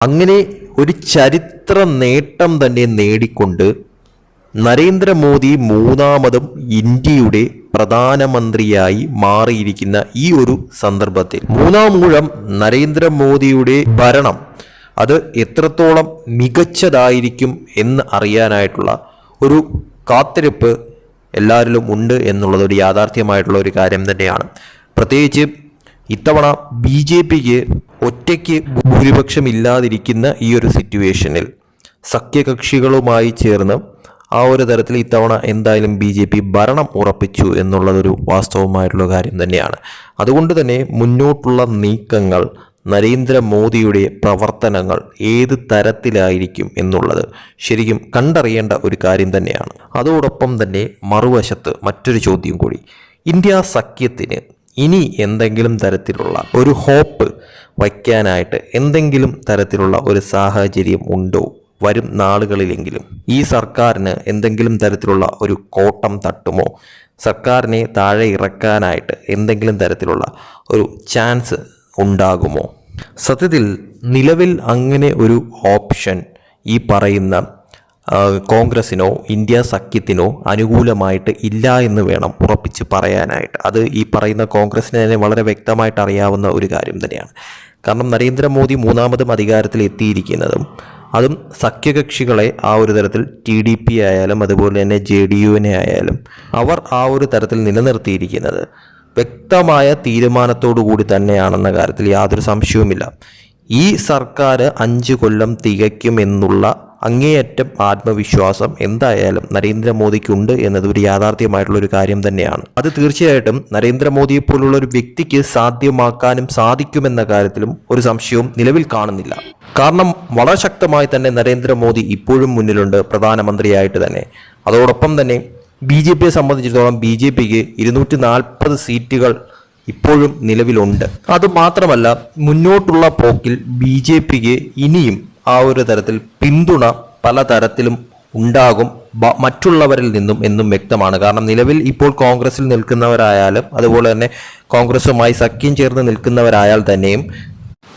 അങ്ങനെ ഒരു ചരിത്ര നേട്ടം തന്നെ നേടിക്കൊണ്ട് നരേന്ദ്രമോദി മൂന്നാമതും ഇന്ത്യയുടെ പ്രധാനമന്ത്രിയായി മാറിയിരിക്കുന്ന ഈ ഒരു സന്ദർഭത്തിൽ. മൂന്നാം ഊഴം നരേന്ദ്രമോദിയുടെ ഭരണം അത് എത്രത്തോളം മികച്ചതായിരിക്കും എന്ന് അറിയാനായിട്ടുള്ള ഒരു കാത്തിരിപ്പ് എല്ലാവരിലും ഉണ്ട് എന്നുള്ളത് ഒരു യാഥാർത്ഥ്യമായിട്ടുള്ള ഒരു കാര്യം തന്നെയാണ്. പ്രത്യേകിച്ച് ഇത്തവണ ബി ജെ പിക്ക് ഒറ്റയ്ക്ക് ഭൂരിപക്ഷം ഇല്ലാതിരിക്കുന്ന ഈ ഒരു സിറ്റുവേഷനിൽ സഖ്യകക്ഷികളുമായി ചേർന്ന് ആ ഒരു തരത്തിൽ ഇത്തവണ എന്തായാലും ബി ജെ പി ഭരണം ഉറപ്പിച്ചു എന്നുള്ളതൊരു വാസ്തവമായിട്ടുള്ള കാര്യം തന്നെയാണ്. അതുകൊണ്ട് തന്നെ മുന്നോട്ടുള്ള നീക്കങ്ങൾ നരേന്ദ്രമോദിയുടെ പ്രവർത്തനങ്ങൾ ഏത് തരത്തിലായിരിക്കും എന്നുള്ളത് ശരിക്കും കണ്ടറിയേണ്ട ഒരു കാര്യം തന്നെയാണ്. അതോടൊപ്പം തന്നെ മറുവശത്ത് മറ്റൊരു ചോദ്യം കൂടി. ഇന്ത്യ സഖ്യത്തിന് ഇനി എന്തെങ്കിലും തരത്തിലുള്ള ഒരു ഹോപ്പ് വയ്ക്കാനായിട്ട് എന്തെങ്കിലും തരത്തിലുള്ള ഒരു സാഹചര്യം ഉണ്ടോ? വരും നാളുകളിലെങ്കിലും. ഈ സർക്കാരിന് എന്തെങ്കിലും തരത്തിലുള്ള ഒരു കോട്ടം തട്ടുമോ? സർക്കാരിനെ താഴെ ഇറക്കാനായിട്ട് എന്തെങ്കിലും തരത്തിലുള്ള ഒരു ചാൻസ് ഉണ്ടാകുമോ? സത്യത്തിൽ നിലവിൽ അങ്ങനെ ഒരു ഓപ്ഷൻ ഈ പറയുന്ന കോൺഗ്രസിനോ ഇന്ത്യ സഖ്യത്തിനോ അനുകൂലമായിട്ട് ഇല്ല എന്ന് വേണം ഉറപ്പിച്ച് പറയാനായിട്ട്. അത് ഈ പറയുന്ന കോൺഗ്രസിന് തന്നെ വളരെ വ്യക്തമായിട്ട് അറിയാവുന്ന ഒരു കാര്യം തന്നെയാണ്. കാരണം നരേന്ദ്രമോദി മൂന്നാമതും അധികാരത്തിൽ എത്തിയിരിക്കുന്നതും അതും സഖ്യകക്ഷികളെ ആ ഒരു തരത്തിൽ ടി ഡി പി ആയാലും അതുപോലെ തന്നെ ജെ ഡി യുവിനെ ആയാലും അവർ ആ ഒരു തരത്തിൽ നിലനിർത്തിയിരിക്കുന്നത് വ്യക്തമായ തീരുമാനത്തോടു കൂടി തന്നെയാണെന്ന കാര്യത്തിൽ യാതൊരു സംശയവുമില്ല. ഈ സർക്കാർ അഞ്ച് കൊല്ലം തികയ്ക്കുമെന്നുള്ള അങ്ങേയറ്റം ആത്മവിശ്വാസം എന്തായാലും നരേന്ദ്രമോദിക്കുണ്ട് എന്നത് ഒരു യാഥാർത്ഥ്യമായിട്ടുള്ള ഒരു കാര്യം തന്നെയാണ്. അത് തീർച്ചയായിട്ടും നരേന്ദ്രമോദിയെ പോലുള്ള ഒരു വ്യക്തിക്ക് സാധ്യമാക്കാനും സാധിക്കുമെന്ന കാര്യത്തിലും ഒരു സംശയവും നിലവിൽ കാണുന്നില്ല. കാരണം വളരെ ശക്തമായി തന്നെ നരേന്ദ്രമോദി ഇപ്പോഴും മുന്നിലുണ്ട് പ്രധാനമന്ത്രിയായിട്ട് തന്നെ. അതോടൊപ്പം തന്നെ ബി ജെ പിയെ സംബന്ധിച്ചിടത്തോളം ബി ജെ പിക്ക് ഇരുന്നൂറ്റി നാൽപ്പത് സീറ്റുകൾ ഇപ്പോഴും നിലവിലുണ്ട്. അത് മാത്രമല്ല മുന്നോട്ടുള്ള പോക്കിൽ ബി ജെ പിക്ക് ഇനിയും ആ ഒരു തരത്തിൽ പിന്തുണ പല തരത്തിലും ഉണ്ടാകും മറ്റുള്ളവരിൽ നിന്നും എന്നും വ്യക്തമാണ്. കാരണം നിലവിൽ ഇപ്പോൾ കോൺഗ്രസിൽ നിൽക്കുന്നവരായാലും അതുപോലെ തന്നെ കോൺഗ്രസുമായി സഖ്യം ചേർന്ന് നിൽക്കുന്നവരായാൽ തന്നെയും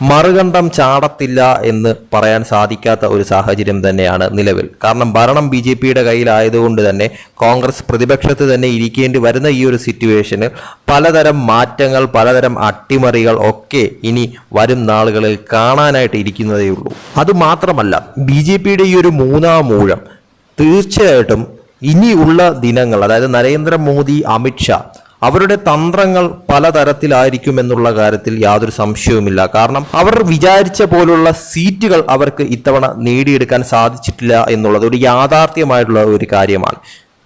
മറുകണ്ഠം ചാടത്തില്ല എന്ന് പറയാൻ സാധിക്കാത്ത ഒരു സാഹചര്യം തന്നെയാണ് നിലവിൽ. കാരണം ഭരണം ബി ജെ പിയുടെ കയ്യിലായതുകൊണ്ട് തന്നെ കോൺഗ്രസ് പ്രതിപക്ഷത്ത് തന്നെ ഇരിക്കേണ്ടി വരുന്ന ഈ ഒരു സിറ്റുവേഷന് പലതരം മാറ്റങ്ങൾ പലതരം അട്ടിമറികൾ ഒക്കെ ഇനി വരും നാളുകളിൽ കാണാനായിട്ട് ഇരിക്കുന്നതേ ഉള്ളൂ. അത് മാത്രമല്ല ബി ജെ പിയുടെ ഈ ഒരു മൂന്നാം ഊഴം തീർച്ചയായിട്ടും ഇനിയുള്ള ദിനങ്ങൾ അതായത് നരേന്ദ്രമോദി അമിത്ഷാ അവരുടെ തന്ത്രങ്ങൾ പലതരത്തിലായിരിക്കും എന്നുള്ള കാര്യത്തിൽ യാതൊരു സംശയവുമില്ല. കാരണം അവർ വിചാരിച്ച പോലുള്ള സീറ്റുകൾ അവർക്ക് ഇത്തവണ നേടിയെടുക്കാൻ സാധിച്ചിട്ടില്ല എന്നുള്ളത് ഒരു യാഥാർത്ഥ്യമായിട്ടുള്ള ഒരു കാര്യമാണ്.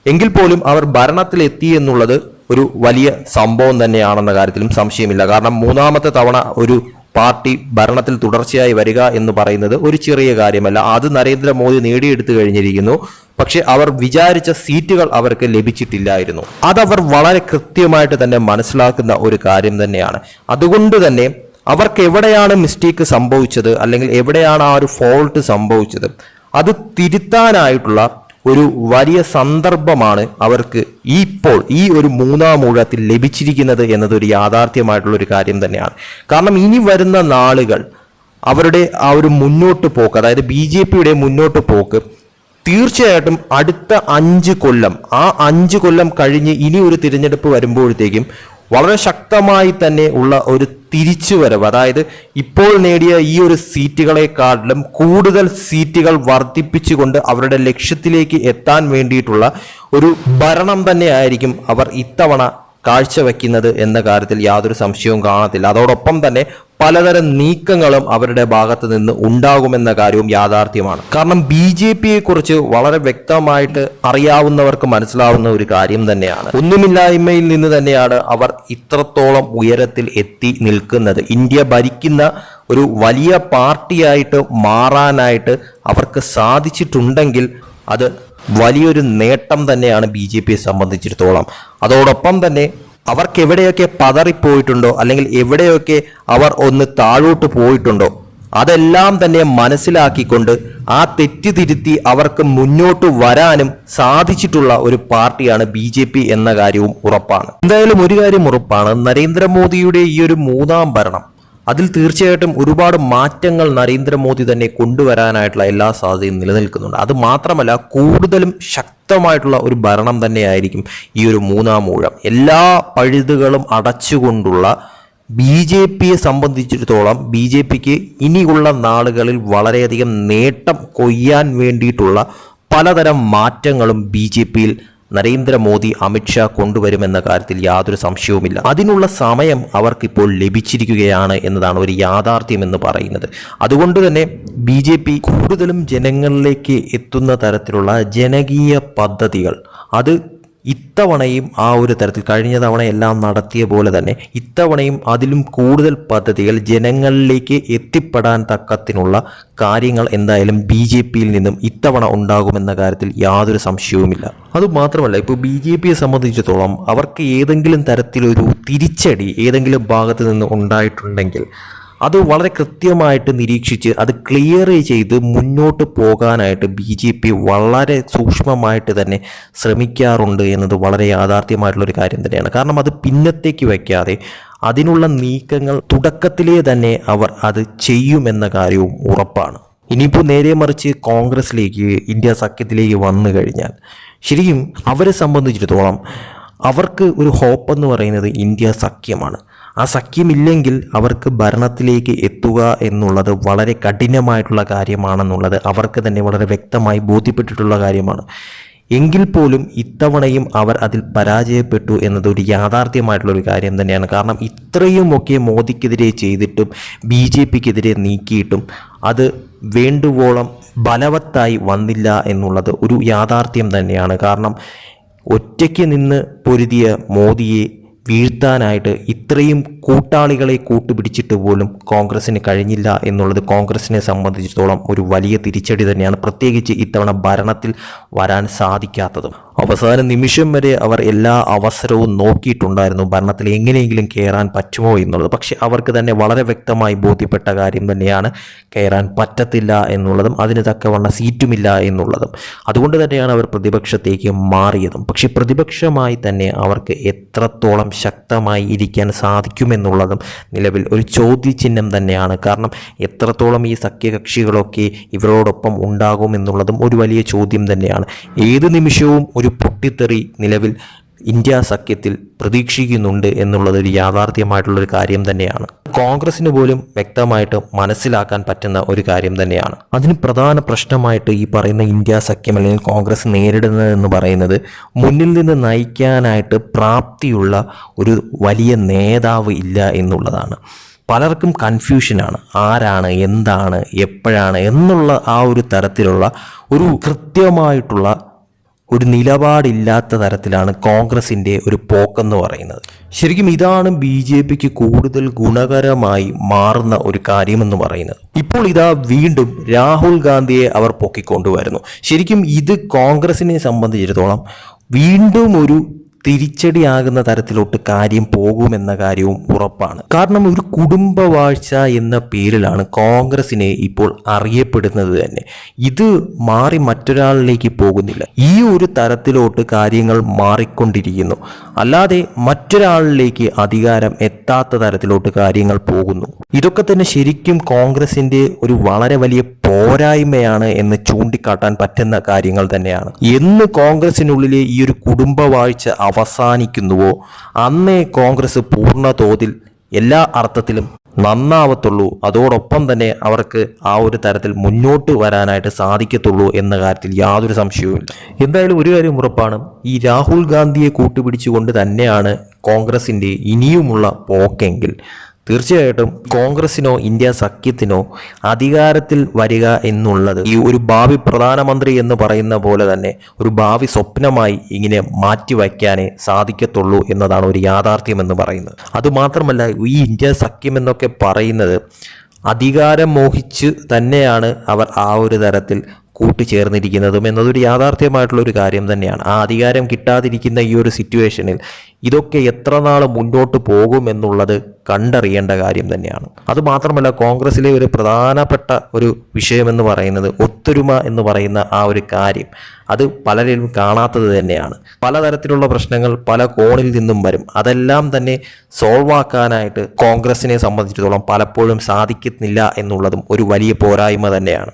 എങ്കിൽ പോലും അവർ ഭരണത്തിലെത്തി എന്നുള്ളത് ഒരു വലിയ സംഭവം തന്നെയാണെന്ന കാര്യത്തിലും സംശയമില്ല. കാരണം മൂന്നാമത്തെ തവണ ഒരു പാർട്ടി ഭരണത്തിൽ തുടർച്ചയായി വരിക എന്ന് പറയുന്നത് ഒരു ചെറിയ കാര്യമല്ല. അത് നരേന്ദ്രമോദി നേടിയെടുത്തു കഴിഞ്ഞിരിക്കുന്നു. പക്ഷെ അവർ വിചാരിച്ച സീറ്റുകൾ അവർക്ക് ലഭിച്ചിട്ടില്ലായിരുന്നു. അതവർ വളരെ കൃത്യമായിട്ട് തന്നെ മനസ്സിലാക്കുന്ന ഒരു കാര്യം തന്നെയാണ്. അതുകൊണ്ട് തന്നെ അവർക്ക് എവിടെയാണ് മിസ്റ്റേക്ക് സംഭവിച്ചത് അല്ലെങ്കിൽ എവിടെയാണ് ആ ഒരു ഫോൾട്ട് സംഭവിച്ചത് അത് തിരുത്താനായിട്ടുള്ള ഒരു വലിയ സന്ദർഭമാണ് അവർക്ക് ഇപ്പോൾ ഈ ഒരു മൂന്നാം ഊഴത്തിൽ ലഭിച്ചിരിക്കുന്നത് എന്നത് ഒരു യാഥാർത്ഥ്യമായിട്ടുള്ള ഒരു കാര്യം തന്നെയാണ്. കാരണം ഇനി വരുന്ന നാളുകൾ അവരുടെ ആ ഒരു മുന്നോട്ട് പോക്ക് അതായത് ബി ജെ പിയുടെ മുന്നോട്ട് പോക്ക് തീർച്ചയായിട്ടും അടുത്ത അഞ്ച് കൊല്ലം ആ അഞ്ച് കൊല്ലം കഴിഞ്ഞ് ഇനി ഒരു തിരഞ്ഞെടുപ്പ് വരുമ്പോഴത്തേക്കും വളരെ ശക്തമായി തന്നെ ഉള്ള ഒരു തിരിച്ചുവരവ് അതായത് ഇപ്പോൾ നേടിയ ഈ ഒരു സീറ്റുകളെക്കാട്ടിലും കൂടുതൽ സീറ്റുകൾ വർദ്ധിപ്പിച്ചുകൊണ്ട് അവരുടെ ലക്ഷ്യത്തിലേക്ക് എത്താൻ വേണ്ടിയിട്ടുള്ള ഒരു ഭരണം തന്നെയായിരിക്കും അവർ ഇത്തവണ കാഴ്ചവെക്കുന്നത് എന്ന കാര്യത്തിൽ യാതൊരു സംശയവും കാണത്തില്ല. അതോടൊപ്പം തന്നെ പലതരം നീക്കങ്ങളും അവരുടെ ഭാഗത്ത് നിന്ന് ഉണ്ടാകുമെന്ന കാര്യവും യാഥാർത്ഥ്യമാണ്. കാരണം ബി ജെ പിയെ കുറിച്ച് വളരെ വ്യക്തമായിട്ട് അറിയാവുന്നവർക്ക് മനസ്സിലാവുന്ന ഒരു കാര്യം തന്നെയാണ്. ഒന്നുമില്ലായ്മയിൽ നിന്ന് തന്നെയാണ് അവർ ഇത്രത്തോളം ഉയരത്തിൽ എത്തി നിൽക്കുന്നത്. ഇന്ത്യ ഭരിക്കുന്ന ഒരു വലിയ പാർട്ടിയായിട്ട് മാറാനായിട്ട് അവർക്ക് സാധിച്ചിട്ടുണ്ടെങ്കിൽ അത് വലിയൊരു നേട്ടം തന്നെയാണ് ബി ജെ പിയെ സംബന്ധിച്ചിടത്തോളം. അതോടൊപ്പം തന്നെ അവർക്ക് എവിടെയൊക്കെ പതറിപ്പോയിട്ടുണ്ടോ അല്ലെങ്കിൽ എവിടെയൊക്കെ അവർ ഒന്ന് താഴോട്ട് പോയിട്ടുണ്ടോ അതെല്ലാം തന്നെ മനസ്സിലാക്കിക്കൊണ്ട് ആ തെറ്റ് തിരുത്തി അവർക്ക് മുന്നോട്ട് വരാനും സാധിച്ചിട്ടുള്ള ഒരു പാർട്ടിയാണ് ബി ജെ പി എന്ന കാര്യവും ഉറപ്പാണ്. എന്തായാലും ഒരു കാര്യം ഉറപ്പാണ് നരേന്ദ്രമോദിയുടെ ഈ ഒരു മൂന്നാം ഭരണം അതിൽ തീർച്ചയായിട്ടും ഒരുപാട് മാറ്റങ്ങൾ നരേന്ദ്രമോദി തന്നെ കൊണ്ടുവരാനായിട്ടുള്ള എല്ലാ സാധ്യതയും നിലനിൽക്കുന്നുണ്ട്. അത് മാത്രമല്ല കൂടുതലും ശക്തമായിട്ടുള്ള ഒരു ഭരണം തന്നെയായിരിക്കും ഈ ഒരു മൂന്നാം ഊഴം. എല്ലാ പഴുതുകളും അടച്ചുകൊണ്ടുള്ള ബി ജെ പിയെ സംബന്ധിച്ചിടത്തോളം ബി ജെ പിക്ക് ഇനിയുള്ള നാളുകളിൽ വളരെയധികം നേട്ടം കൊയ്യാൻ വേണ്ടിയിട്ടുള്ള പലതരം മാറ്റങ്ങളും ബി ജെ പിയിൽ നരേന്ദ്രമോദി അമിത്ഷാ കൊണ്ടുവരുമെന്ന കാര്യത്തിൽ യാതൊരു സംശയവുമില്ല. അതിനുള്ള സമയം അവർക്കിപ്പോൾ ലഭിച്ചിരിക്കുകയാണ് എന്നതാണ് ഒരു യാഥാർത്ഥ്യം എന്ന് പറയുന്നത്. അതുകൊണ്ട് തന്നെ ബി ജെ പി കൂടുതലും ജനങ്ങളിലേക്ക് എത്തുന്ന തരത്തിലുള്ള ജനകീയ പദ്ധതികൾ അത് ഇത്തവണയും ആ ഒരു തരത്തിൽ കഴിഞ്ഞ തവണ എല്ലാം നടത്തിയ പോലെ തന്നെ ഇത്തവണയും അതിലും കൂടുതൽ പദ്ധതികൾ ജനങ്ങളിലേക്ക് എത്തിപ്പെടാൻ തക്കത്തിനുള്ള കാര്യങ്ങൾ എന്തായാലും ബി ജെ പിയിൽ നിന്നും ഇത്തവണ ഉണ്ടാകുമെന്ന കാര്യത്തിൽ യാതൊരു സംശയവുമില്ല. അതുമാത്രമല്ല ഇപ്പോൾ ബി ജെ പിയെ സംബന്ധിച്ചിടത്തോളം അവർക്ക് ഏതെങ്കിലും തരത്തിലൊരു തിരിച്ചടി ഏതെങ്കിലും ഭാഗത്ത് നിന്ന് ഉണ്ടായിട്ടുണ്ടെങ്കിൽ അത് വളരെ കൃത്യമായിട്ട് നിരീക്ഷിച്ച് അത് ക്ലിയർ ചെയ്ത് മുന്നോട്ട് പോകാനായിട്ട് ബി ജെ പി വളരെ സൂക്ഷ്മമായിട്ട് തന്നെ ശ്രമിക്കാറുണ്ട് എന്നത് വളരെ യാഥാർത്ഥ്യമായിട്ടുള്ളൊരു കാര്യം തന്നെയാണ്. കാരണം അത് പിന്നത്തേക്ക് വയ്ക്കാതെ അതിനുള്ള നീക്കങ്ങൾ തുടക്കത്തിലേ തന്നെ അവർ അത് ചെയ്യുമെന്ന കാര്യവും ഉറപ്പാണ്. ഇനിയിപ്പോൾ നേരെ മറിച്ച് കോൺഗ്രസിലേക്ക് ഇന്ത്യ സഖ്യത്തിലേക്ക് വന്നു കഴിഞ്ഞാൽ ശരിക്കും അവരെ സംബന്ധിച്ചിടത്തോളം അവർക്ക് ഒരു ഹോപ്പ് എന്ന് പറയുന്നത് ഇന്ത്യ സഖ്യമാണ്. ആ സഖ്യമില്ലെങ്കിൽ അവർക്ക് ഭരണത്തിലേക്ക് എത്തുക എന്നുള്ളത് വളരെ കഠിനമായിട്ടുള്ള കാര്യമാണെന്നുള്ളത് അവർക്ക് തന്നെ വളരെ വ്യക്തമായി ബോധ്യപ്പെട്ടിട്ടുള്ള കാര്യമാണ്. എങ്കിൽ പോലും ഇത്തവണയും അവർ അതിൽ പരാജയപ്പെട്ടു എന്നത് ഒരു യാഥാർത്ഥ്യമായിട്ടുള്ള ഒരു കാര്യം തന്നെയാണ്. കാരണം ഇത്രയുമൊക്കെ മോദിക്കെതിരെ ചെയ്തിട്ടും ബി ജെ പിക്കെതിരെ നീക്കിയിട്ടും അത് വേണ്ടുവോളം ബലവത്തായി വന്നില്ല എന്നുള്ളത് ഒരു യാഥാർത്ഥ്യം തന്നെയാണ്. കാരണം ഒറ്റയ്ക്ക് നിന്ന് പൊരുതിയ മോദിയെ വീഴ്ത്താനായിട്ട് ഇത്രയും കൂട്ടാളികളെ കൂട്ടുപിടിച്ചിട്ട് പോലും കോൺഗ്രസിന് കഴിഞ്ഞില്ല എന്നുള്ളത് കോൺഗ്രസിനെ സംബന്ധിച്ചിടത്തോളം ഒരു വലിയ തിരിച്ചടി തന്നെയാണ് പ്രത്യേകിച്ച് ഇത്തവണ ഭരണത്തിൽ വരാൻ സാധിക്കാത്തതും. അവസാന നിമിഷം വരെ അവർ എല്ലാ അവസരവും നോക്കിയിട്ടുണ്ടായിരുന്നു ഭരണത്തിൽ എങ്ങനെയെങ്കിലും കയറാൻ പറ്റുമോ എന്നുള്ളത്. പക്ഷേ അവർക്ക് തന്നെ വളരെ വ്യക്തമായി ബോധ്യപ്പെട്ട കാര്യം തന്നെയാണ് കയറാൻ പറ്റത്തില്ല എന്നുള്ളതും അതിന് തക്കവണ്ണ സീറ്റുമില്ല എന്നുള്ളതും. അതുകൊണ്ട് തന്നെയാണ് അവർ പ്രതിപക്ഷത്തേക്ക് മാറിയതും. പക്ഷേ പ്രതിപക്ഷമായി തന്നെ അവർക്ക് എത്രത്തോളം ശക്തമായി ഇരിക്കാൻ സാധിക്കുമെന്നുള്ളതും നിലവിൽ ഒരു ചോദ്യചിഹ്നം തന്നെയാണ്. കാരണം എത്രത്തോളം ഈ സഖ്യകക്ഷികളൊക്കെ ഇവരോടൊപ്പം ഉണ്ടാകുമെന്നുള്ളതും ഒരു വലിയ ചോദ്യം തന്നെയാണ്. ഏത് നിമിഷവും ഒരു പൊട്ടിത്തെറി നിലവിൽ ഇന്ത്യ സഖ്യത്തിൽ പ്രതീക്ഷിക്കുന്നുണ്ട് എന്നുള്ളത് ഒരു യാഥാർത്ഥ്യമായിട്ടുള്ളൊരു കാര്യം തന്നെയാണ്. കോൺഗ്രസിന് പോലും വ്യക്തമായിട്ട് മനസ്സിലാക്കാൻ പറ്റുന്ന ഒരു കാര്യം തന്നെയാണ്. അതിന് പ്രധാന പ്രശ്നമായിട്ട് ഈ പറയുന്ന ഇന്ത്യ സഖ്യം അല്ലെങ്കിൽ കോൺഗ്രസ് നേരിടുന്നത് എന്ന് പറയുന്നത് മുന്നിൽ നിന്ന് നയിക്കാനായിട്ട് പ്രാപ്തിയുള്ള ഒരു വലിയ നേതാവ് ഇല്ല എന്നുള്ളതാണ്. പലർക്കും കൺഫ്യൂഷനാണ്. ആരാണ് എന്താണ് എപ്പോഴാണ് എന്നുള്ള ആ ഒരു തരത്തിലുള്ള ഒരു കൃത്യമായിട്ടുള്ള ഒരു നിലപാടില്ലാത്ത തരത്തിലാണ് കോൺഗ്രസിന്റെ ഒരു പോക്കെന്ന് പറയുന്നത്. ശരിക്കും ഇതാണ് ബി ജെ പിക്ക് കൂടുതൽ ഗുണകരമായി മാറുന്ന ഒരു കാര്യമെന്ന് പറയുന്നത്. ഇപ്പോൾ ഇതാ വീണ്ടും രാഹുൽ ഗാന്ധിയെ അവർ പൊക്കിക്കൊണ്ടുവരുന്നു. ശരിക്കും ഇത് കോൺഗ്രസിനെ സംബന്ധിച്ചിടത്തോളം വീണ്ടും ഒരു തിരിച്ചടിയാകുന്ന തരത്തിലോട്ട് കാര്യം പോകുമെന്ന കാര്യവും ഉറപ്പാണ്. കാരണം ഒരു കുടുംബവാഴ്ച എന്ന പേരിലാണ് കോൺഗ്രസിനെ ഇപ്പോൾ അറിയപ്പെടുന്നത് തന്നെ. ഇത് മാറി മറ്റൊരാളിലേക്ക് പോകുന്നില്ല. ഈ ഒരു തരത്തിലോട്ട് കാര്യങ്ങൾ മാറിക്കൊണ്ടിരിക്കുന്നു. അല്ലാതെ മറ്റൊരാളിലേക്ക് അധികാരം എത്താത്ത തരത്തിലോട്ട് കാര്യങ്ങൾ പോകുന്നു. ഇതൊക്കെ തന്നെ ശരിക്കും കോൺഗ്രസിന്റെ ഒരു വളരെ വലിയ പോരായ്മയാണ് എന്ന് ചൂണ്ടിക്കാട്ടാൻ പറ്റുന്ന കാര്യങ്ങൾ തന്നെയാണ്. എന്ന് കോൺഗ്രസിനുള്ളിലെ ഈ ഒരു കുടുംബവാഴ്ച അവസാനിക്കുന്നുവോ? അന്നേ കോൺഗ്രസ് പൂർണ തോതിൽ എല്ലാ അർത്ഥത്തിലും നന്നാവത്തുള്ളൂ. അതോടൊപ്പം തന്നെ അവർക്ക് ആ ഒരു തരത്തിൽ മുന്നോട്ട് വരാനായിട്ട് സാധിക്കത്തുള്ളൂ എന്ന കാര്യത്തിൽ യാതൊരു സംശയവുമില്ല. എന്തായാലും ഒരു കാര്യം ഉറപ്പാണ്. ഈ രാഹുൽ ഗാന്ധിയെ കൂട്ടുപിടിച്ചുകൊണ്ട് തന്നെയാണ് കോൺഗ്രസിന്റെ ഇനിയുമുള്ള പോക്കെങ്കിൽ. തീർച്ചയായിട്ടും കോൺഗ്രസിനോ ഇന്ത്യ സഖ്യത്തിനോ അധികാരത്തിൽ വരിക എന്നുള്ളത് ഈ ഒരു ഭാവി പ്രധാനമന്ത്രി എന്ന് പറയുന്ന പോലെ തന്നെ ഒരു ഭാവി സ്വപ്നമായി ഇങ്ങനെ മാറ്റിവയ്ക്കാനേ സാധിക്കത്തുള്ളൂ എന്നതാണ് ഒരു യാഥാർത്ഥ്യം എന്ന് പറയുന്നത്. അതുമാത്രമല്ല ഈ ഇന്ത്യ സഖ്യം എന്നൊക്കെ പറയുന്നത് അധികാരം മോഹിച്ച് തന്നെയാണ് അവർ ആ ഒരു തരത്തിൽ കൂട്ടിച്ചേർന്നിരിക്കുന്നതും എന്നതൊരു യാഥാർത്ഥ്യമായിട്ടുള്ള ഒരു കാര്യം തന്നെയാണ്. ആ അധികാരം കിട്ടാതിരിക്കുന്ന ഈ ഒരു സിറ്റുവേഷനിൽ ഇതൊക്കെ എത്ര നാൾ മുന്നോട്ട് പോകുമെന്നുള്ളത് കണ്ടറിയേണ്ട കാര്യം തന്നെയാണ്. അതുമാത്രമല്ല കോൺഗ്രസിലെ ഒരു പ്രധാനപ്പെട്ട ഒരു വിഷയമെന്ന് പറയുന്നത് ഒത്തൊരുമ എന്ന് പറയുന്ന ആ ഒരു കാര്യം. അത് പലരിലും കാണാത്തത് തന്നെയാണ്. പലതരത്തിലുള്ള പ്രശ്നങ്ങൾ പല കോണിൽ നിന്നും വരും. അതെല്ലാം തന്നെ സോൾവ് ആക്കാനായിട്ട് കോൺഗ്രസിനെ സംബന്ധിച്ചിടത്തോളം പലപ്പോഴും സാധിക്കുന്നില്ല എന്നുള്ളതും ഒരു വലിയ പോരായ്മ തന്നെയാണ്.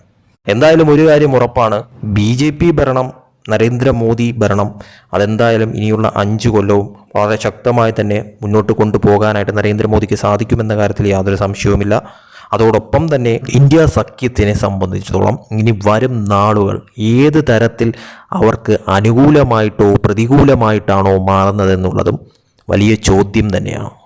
എന്തായാലും ഒരു കാര്യം ഉറപ്പാണ്. ബി ഭരണം നരേന്ദ്രമോദി ഭരണം അതെന്തായാലും ഇനിയുള്ള അഞ്ച് കൊല്ലവും വളരെ ശക്തമായി തന്നെ മുന്നോട്ട് കൊണ്ടുപോകാനായിട്ട് നരേന്ദ്രമോദിക്ക് സാധിക്കുമെന്ന കാര്യത്തിൽ യാതൊരു സംശയവുമില്ല. അതോടൊപ്പം തന്നെ ഇന്ത്യ സഖ്യത്തിനെ സംബന്ധിച്ചിടത്തോളം ഇനി വരും നാളുകൾ ഏത് തരത്തിൽ അവർക്ക് അനുകൂലമായിട്ടോ പ്രതികൂലമായിട്ടാണോ മാറുന്നതെന്നുള്ളതും വലിയ ചോദ്യം തന്നെയാണ്.